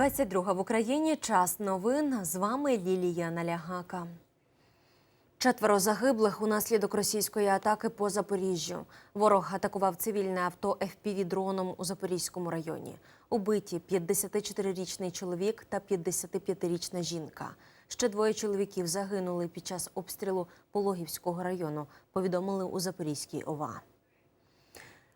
22 в Україні. Час новин. З вами Лілія Налягака. Четверо загиблих унаслідок російської атаки по Запоріжжю. Ворог атакував цивільне авто ФПВ-дроном у Запорізькому районі. Убиті 54-річний чоловік та 55-річна жінка. Ще двоє чоловіків загинули під час обстрілу Пологівського району. Повідомили у Запорізькій ОВА.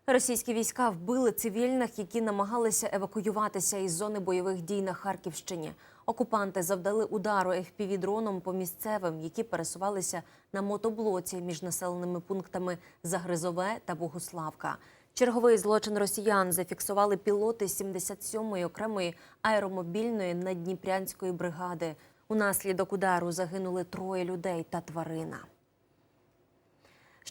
Російські війська вбили цивільних, які намагалися евакуюватися із зони бойових дій на Харківщині. Окупанти завдали удару FPV-дроном по місцевим, які пересувалися на мотоблоці між населеними пунктами Загризове та Богуславка. Черговий злочин росіян зафіксували пілоти 77-ї окремої аеромобільної наддніпрянської бригади. Унаслідок удару загинули троє людей та тварина.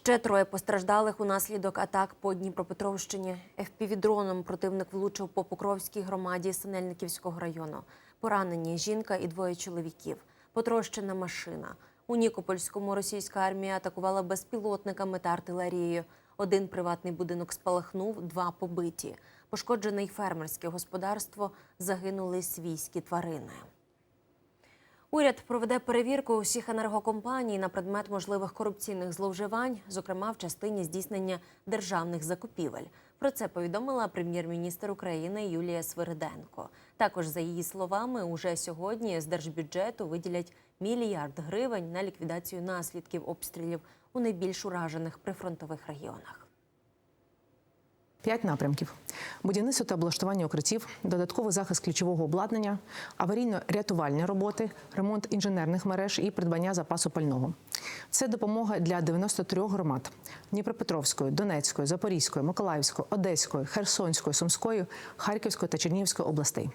Ще троє постраждалих унаслідок атак по Дніпропетровщині. ФПВ-дроном противник влучив по Покровській громаді Синельниківського району. Поранені жінка і двоє чоловіків. Потрощена машина. У Нікопольському російська армія атакувала безпілотниками та артилерією. Один приватний будинок спалахнув, два побиті. Пошкоджене й фермерське господарство. Загинули свійські тварини. Уряд проведе перевірку усіх енергокомпаній на предмет можливих корупційних зловживань, зокрема в частині здійснення державних закупівель. Про це повідомила прем'єр-міністр України Юлія Свириденко. Також, за її словами, уже сьогодні з держбюджету виділять мільярд гривень на ліквідацію наслідків обстрілів у найбільш уражених прифронтових регіонах. П'ять напрямків: будівництво та облаштування укриттів, додатковий захист ключового обладнання, аварійно-рятувальні роботи, ремонт інженерних мереж і придбання запасу пального. Це допомога для 93 громад: Дніпропетровської, Донецької, Запорізької, Миколаївської, Одеської, Херсонської, Сумської, Харківської та Чернігівської областей.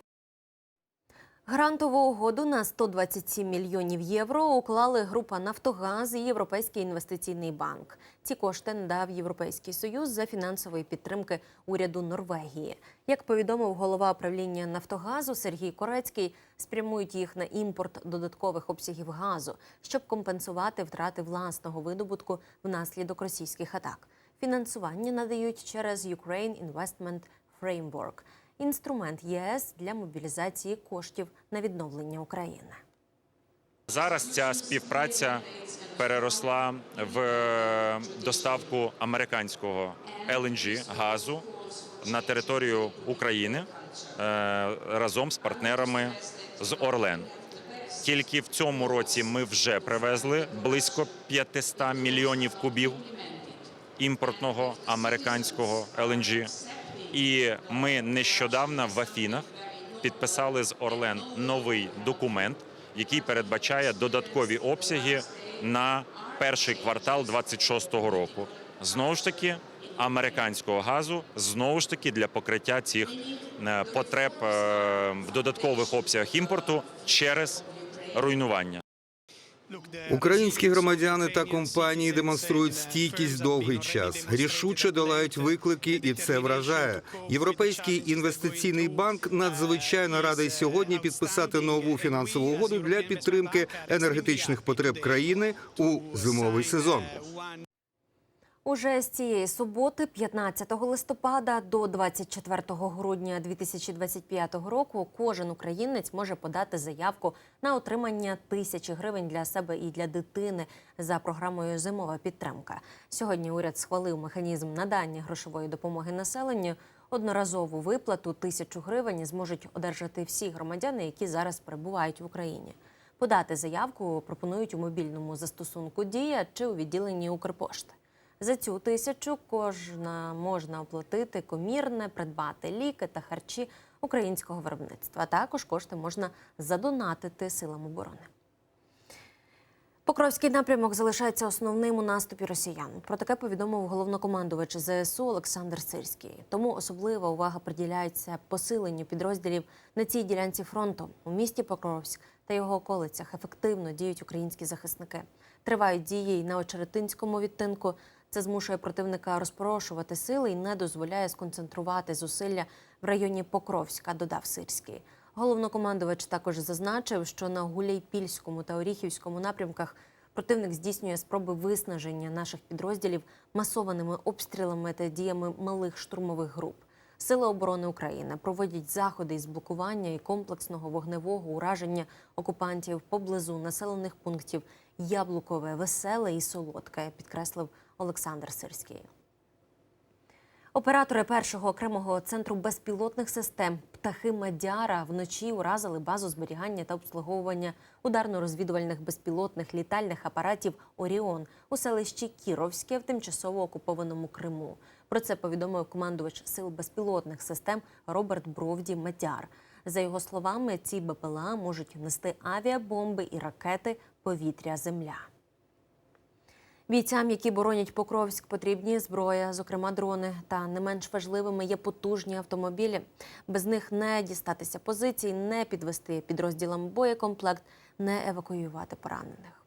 Грантову угоду на 127 мільйонів євро уклали група Нафтогаз і Європейський інвестиційний банк. Ці кошти надав Європейський союз за фінансової підтримки уряду Норвегії. Як повідомив голова правління Нафтогазу Сергій Корецький, спрямують їх на імпорт додаткових обсягів газу, щоб компенсувати втрати власного видобутку внаслідок російських атак. Фінансування надають через Ukraine Investment Framework – інструмент ЄС для мобілізації коштів на відновлення України. Зараз ця співпраця переросла в доставку американського LNG газу на територію України е, разом з партнерами з Орлен. Тільки в цьому році ми вже привезли близько 500 мільйонів кубів імпортного американського LNG. І ми нещодавно в Афінах підписали з Орлен новий документ, який передбачає додаткові обсяги на перший квартал 26-го року. Знову ж таки, американського газу, знову ж таки для покриття цих е, потреб е, в додаткових обсягах імпорту через руйнування. Українські громадяни та компанії демонструють стійкість довгий час, рішуче долають виклики, і це вражає. Європейський інвестиційний банк надзвичайно радий сьогодні підписати нову фінансову угоду для підтримки енергетичних потреб країни у зимовий сезон. Уже з цієї суботи, 15 листопада до 24 грудня 2025 року, кожен українець може подати заявку на отримання тисячі гривень для себе і для дитини за програмою Зимова підтримка. Сьогодні уряд схвалив механізм надання грошової допомоги населенню. Одноразову виплату тисячу гривень зможуть одержати всі громадяни, які зараз перебувають в Україні. Подати заявку пропонують у мобільному застосунку Дія чи у відділенні Укрпошти. За цю тисячу кожна можна оплатити комірне, придбати ліки та харчі українського виробництва. Також кошти можна задонатити силам оборони. Покровський напрямок залишається основним у наступі росіян. Про таке повідомив головнокомандувач ЗСУ Олександр Сирський. Тому особлива увага приділяється посиленню підрозділів на цій ділянці фронту у місті Покровськ та його околицях. Ефективно діють українські захисники. Тривають дії на очеретинському відтинку. Це змушує противника розпорошувати сили і не дозволяє сконцентрувати зусилля в районі Покровська, додав Сирський. Головнокомандувач також зазначив, що на Гуляйпільському та Оріхівському напрямках противник здійснює спроби виснаження наших підрозділів масованими обстрілами та діями малих штурмових груп. Сили оборони України проводять заходи із блокування і комплексного вогневого ураження окупантів поблизу населених пунктів Яблукове, Веселе і Солодке, підкреслив Олександр Сирський. Оператори першого окремого центру безпілотних систем птахи Мадяра вночі уразили базу зберігання та обслуговування ударно-розвідувальних безпілотних літальних апаратів Оріон у селищі Кіровське в тимчасово окупованому Криму. Про це повідомив командувач сил безпілотних систем Роберт Бровді Мадяр. За його словами, ці БПЛА можуть нести авіабомби і ракети повітря-земля. Бійцям, які боронять Покровськ, потрібні зброя, зокрема дрони. Та не менш важливими є потужні автомобілі. Без них не дістатися позицій, не підвести підрозділам боєкомплект, не евакуювати поранених.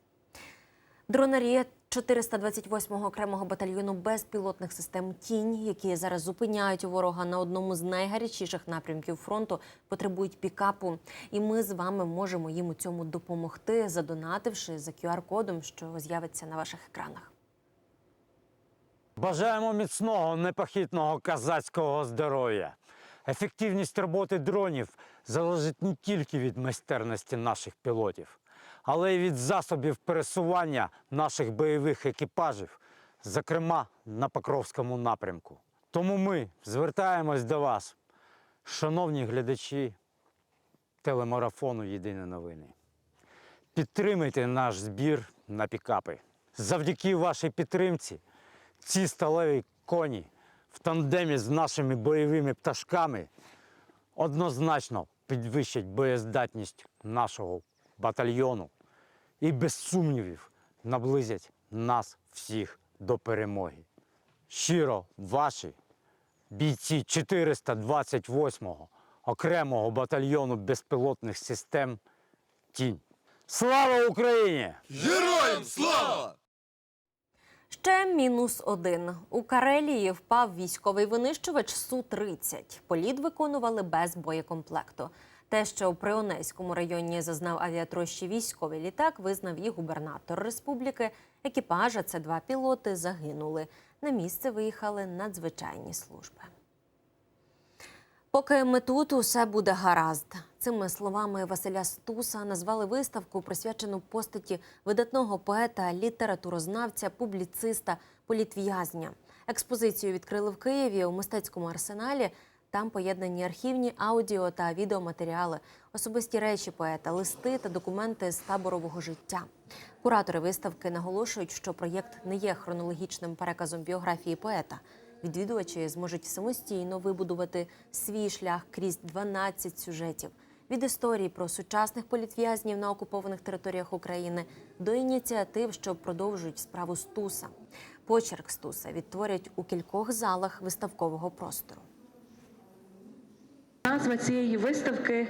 Дронарі 428-го окремого батальйону безпілотних систем Тінь, які зараз зупиняють ворога на одному з найгарячіших напрямків фронту, потребують пікапу. І ми з вами можемо їм у цьому допомогти, задонативши за QR-кодом, що з'явиться на ваших екранах. Бажаємо міцного, непохитного казацького здоров'я. Ефективність роботи дронів залежить не тільки від майстерності наших пілотів, але й від засобів пересування наших бойових екіпажів, зокрема на Покровському напрямку. Тому ми звертаємось до вас, шановні глядачі телемарафону Єдині новини. Підтримайте наш збір на пікапи. Завдяки вашій підтримці ці сталеві коні в тандемі з нашими бойовими пташками однозначно підвищать боєздатність нашого батальйону і без сумнівів наблизять нас всіх до перемоги. Щиро ваші бійці 428-го окремого батальйону безпілотних систем Тінь. Слава Україні! Героям слава! Ще мінус один. У Карелії впав військовий винищувач Су-30. Політ виконували без боєкомплекту. Те, що у Прионезькому районі зазнав авіатрощі військовий літак, визнав і губернатор республіки. Екіпажа, це два пілоти, загинули. На місце виїхали надзвичайні служби. Поки ми тут, усе буде гаразд. Цими словами Василя Стуса назвали виставку, присвячену постаті видатного поета, літературознавця, публіциста, політв'язня. Експозицію відкрили в Києві у мистецькому арсеналі. Там поєднані архівні аудіо та відеоматеріали, особисті речі поета, листи та документи з таборового життя. Куратори виставки наголошують, що проєкт не є хронологічним переказом біографії поета. Відвідувачі зможуть самостійно вибудувати свій шлях крізь 12 сюжетів від історії про сучасних політв'язнів на окупованих територіях України до ініціатив, що продовжують справу Стуса. Почерк Стуса відтворять у кількох залах виставкового простору. Назва цієї виставки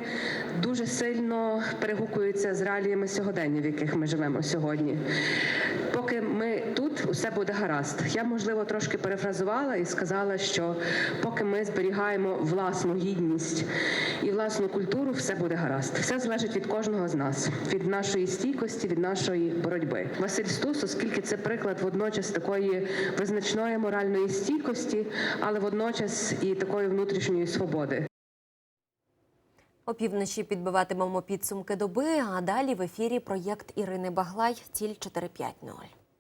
дуже сильно перегукується з реаліями сьогодення, в яких ми живемо сьогодні. Поки ми тут, усе буде гаразд. Я, можливо, трошки перефразувала і сказала, що поки ми зберігаємо власну гідність і власну культуру, все буде гаразд. Все залежить від кожного з нас, від нашої стійкості, від нашої боротьби. Василь Стус, оскільки це приклад водночас такої визначної моральної стійкості, але водночас і такої внутрішньої свободи. Опівночі підбиватимемо підсумки доби, а далі в ефірі проєкт Ірини Баглай Ціль 450.